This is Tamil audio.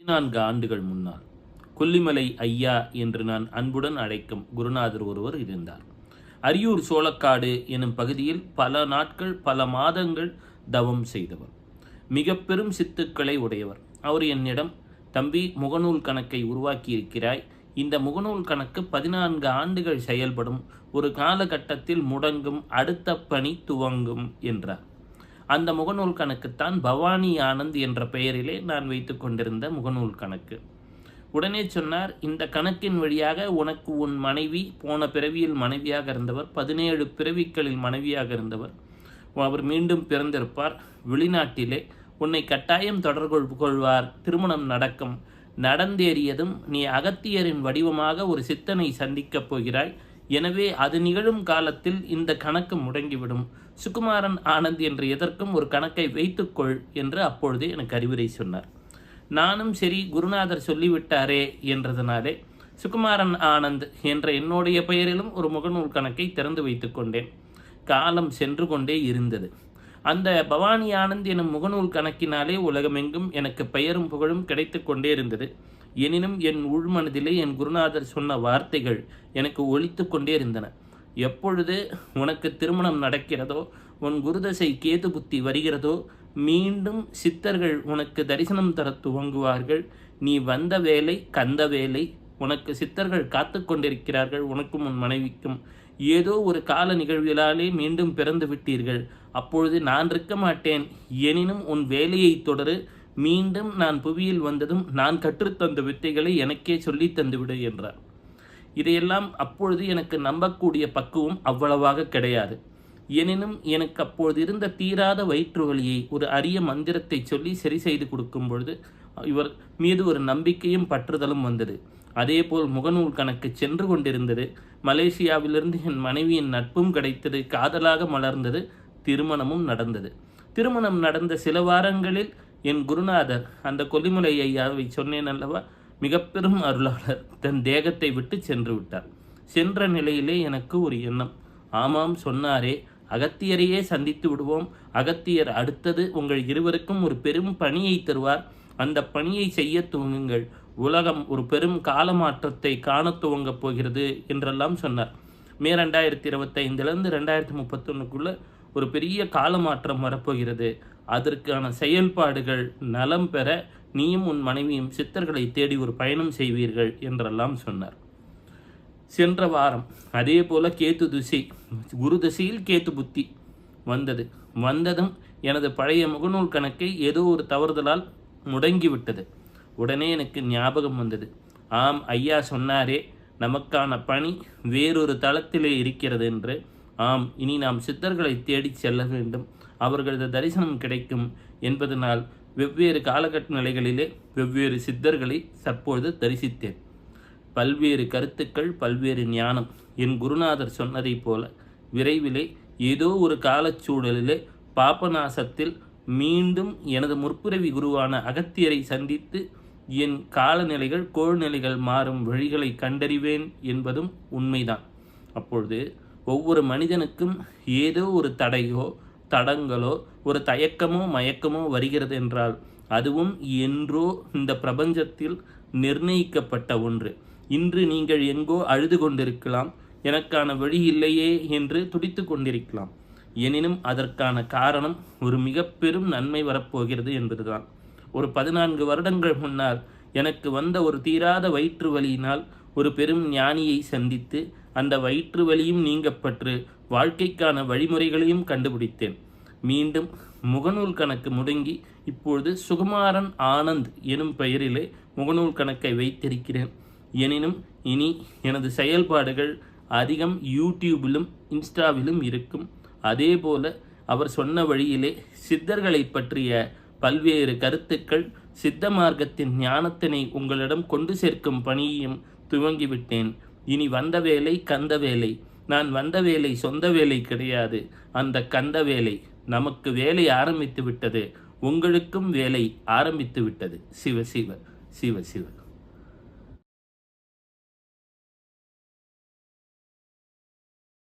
பதினான்கு ஆண்டுகள் முன்னால் கொல்லிமலை ஐயா என்று நான் அன்புடன் அழைக்கும் குருநாதர் ஒருவர் இருந்தார். அரியூர் சோளக்காடு எனும் பகுதியில் பல நாட்கள் பல மாதங்கள் தவம் செய்தவர். மிக பெரும் சித்துக்களை உடையவர். அவர் என்னிடம் தம்பி முகநூல் கணக்கை உருவாக்கி இருக்கிறாய் இந்த முகநூல் கணக்கு பதினான்கு ஆண்டுகள் செயல்படும். ஒரு காலகட்டத்தில் முடங்கும் அடுத்த பணி துவங்கும் என்றார். அந்த முகநூல் கணக்குத்தான் பவானி ஆனந்த் என்ற பெயரிலே நான் வைத்து கொண்டிருந்த முகநூல் கணக்கு. உடனே சொன்னார் இந்த கணக்கின் வழியாக உனக்கு உன் மனைவி போன பிறவியில் மனைவியாக இருந்தவர் பதினேழு பிறவிகளில் மனைவியாக இருந்தவர் அவர் மீண்டும் பிறந்திருப்பார். வெளிநாட்டிலே உன்னை கட்டாயம் தொடர்பு கொள்வார். திருமணம் நடக்கும். நடந்தேறியதும் நீ அகத்தியரின் வடிவமாக ஒரு சித்தனை சந்திக்கப் போகிறாய். எனவே அது நிகழும் காலத்தில் இந்த கணக்கு முடங்கிவிடும். சுகுமாரன் ஆனந்த் என்று எதற்கும் ஒரு கணக்கை வைத்துக்கொள் என்று அப்பொழுதே எனக்கு அறிவுரை சொன்னார். நானும் சரி குருநாதர் சொல்லிவிட்டாரே என்றதனாலே சுகுமாரன் ஆனந்த் என்ற என்னுடைய பெயரிலும் ஒரு முகநூல் கணக்கை திறந்து வைத்து கொண்டேன். காலம் சென்று கொண்டே இருந்தது. அந்த பவானி ஆனந்த் எனும் முகநூல் கணக்கினாலே உலகமெங்கும் எனக்கு பெயரும் புகழும் கிடைத்து கொண்டே இருந்தது. எனினும் என் உள்மனதிலே என் குருநாதர் சொன்ன வார்த்தைகள் எனக்கு ஒழித்து கொண்டே இருந்தன. எப்பொழுது உனக்கு திருமணம் நடக்கிறதோ உன் குருதசை கேது புத்தி வருகிறதோ மீண்டும் சித்தர்கள் உனக்கு தரிசனம் தர துவங்குவார்கள். நீ வந்த வேலை கந்த வேலை உனக்கு சித்தர்கள் காத்து கொண்டிருக்கிறார்கள் உனக்கும் உன் மனைவிக்கும். ஏதோ ஒரு கால நிகழ்விலாலே மீண்டும் பிறந்து விட்டீர்கள். அப்பொழுது நான் இருக்க மாட்டேன். எனினும் உன் வேலையை தொடரு. மீண்டும் நான் புவியில் வந்ததும் நான் கற்றுத்தந்த வித்தைகளை எனக்கே சொல்லி தந்துவிடு என்றார். இதையெல்லாம் அப்பொழுது எனக்கு நம்பக்கூடிய பக்குவம் அவ்வளவாக கிடையாது. எனினும் எனக்கு அப்பொழுது இருந்த தீராத வயிற்று வலியை ஒரு அரிய மந்திரத்தை சொல்லி சரி செய்து கொடுக்கும் பொழுது இவர் மீது ஒரு நம்பிக்கையும் பற்றுதலும் வந்தது. அதேபோல் முகநூல் கணக்கு சென்று கொண்டிருந்தது. மலேசியாவிலிருந்து என் மனைவியின் நட்பும் கிடைத்தது. காதலாக மலர்ந்தது. திருமணமும் நடந்தது. திருமணம் நடந்த சில வாரங்களில் என் குருநாதர் அந்த கொல்லிமலை ஐயாவை சொன்னேன் அல்லவா? மிக பெரும் அருளாளர். தன் தேகத்தை விட்டு சென்று விட்டார். சென்ற நிலையிலே எனக்கு ஒரு எண்ணம். ஆமாம் சொன்னாரே. அகத்தியரையே சந்தித்து விடுவோம். அகத்தியர் அடுத்தது உங்கள் இருவருக்கும் ஒரு பெரும் பணியை தருவார். அந்த பணியை செய்ய துவங்குங்கள். உலகம் ஒரு பெரும் காலமாற்றத்தை காண துவங்கப் போகிறது என்றெல்லாம் சொன்னார். மே ரெண்டாயிரத்தி இருபத்தைந்துலேருந்து ரெண்டாயிரத்தி முப்பத்தொன்னுக்குள்ளே ஒரு பெரிய காலமாற்றம் வரப்போகிறது. அதற்கான செயல்பாடுகள் நலம் பெற நீயும் உன் மனைவியும் சித்தர்களை தேடி ஒரு பயணம் செய்வீர்கள் என்றெல்லாம் சொன்னார். சென்ற வாரம் அதே போல கேத்து திசை குரு திசையில் கேத்து புத்தி வந்தது. வந்ததும் எனது பழைய முகநூல் கணக்கை ஏதோ ஒரு தவறுதலால் முடங்கிவிட்டது. உடனே எனக்கு ஞாபகம் வந்தது. ஆம் ஐயா சொன்னாரே நமக்கான பணி வேறொரு தளத்திலே இருக்கிறது என்று. ஆம் இனி நாம் சித்தர்களை தேடி செல்ல வேண்டும். அவர்களது தரிசனம் கிடைக்கும் என்பதனால் வெவ்வேறு காலகட்ட நிலைகளிலே வெவ்வேறு சித்தர்களை தற்பொழுது தரிசித்தேன். பல்வேறு கருத்துக்கள் பல்வேறு ஞானம். என் குருநாதர் சொன்னதைப் போல விரைவிலே ஏதோ ஒரு காலச்சூழலிலே பாபநாசத்தில் மீண்டும் எனது முற்பிறவி குருவான அகத்தியரை சந்தித்து என் காலநிலைகள் கோழ்நிலைகள் மாறும் வழிகளை கண்டறிவேன் என்பதும் உண்மைதான். அப்பொழுது ஒவ்வொரு மனிதனுக்கும் ஏதோ ஒரு தடையோ தடங்களோ ஒரு தயக்கமோ மயக்கமோ வருகிறது என்றால் அதுவும் என்றோ இந்த பிரபஞ்சத்தில் நிர்ணயிக்கப்பட்ட ஒன்று. இன்று நீங்கள் எங்கோ அழுது கொண்டிருக்கலாம் எனக்கான வழி இல்லையே என்று துடித்து கொண்டிருக்கலாம். எனினும் அதற்கான காரணம் ஒரு மிக பெரும் நன்மை வரப்போகிறது என்பதுதான். ஒரு பதினான்கு வருடங்கள் முன்னால் எனக்கு வந்த ஒரு தீராத வயிற்று வலியினால் ஒரு பெரும் ஞானியை சந்தித்து அந்த வயிற்று வலியும் நீங்கப்பற்று வாழ்க்கைக்கான வழிமுறைகளையும் கண்டுபிடித்தேன். மீண்டும் முகநூல் கணக்கு முடங்கி இப்பொழுது சுகுமாரன் ஆனந்த் எனும் பெயரிலே முகநூல் கணக்கை வைத்திருக்கிறேன். எனினும் இனி எனது செயல்பாடுகள் அதிகம் யூடியூபிலும் இன்ஸ்டாவிலும் இருக்கும். அதேபோல அவர் சொன்ன வழியிலே சித்தர்களை பற்றிய பல்வேறு கருத்துக்கள் சித்த மார்க்கத்தின் ஞானத்தினை உங்களிடம் கொண்டு சேர்க்கும் பணியையும் துவங்கிவிட்டேன். இனி வந்த வேலை கந்த வேலை. நான் வந்த வேலை சொந்த வேலை கிடையாது. அந்த கந்த வேலை நமக்கு வேலை ஆரம்பித்து விட்டது. உங்களுக்கும் வேலை ஆரம்பித்து விட்டது. சிவ சிவ சிவ சிவ.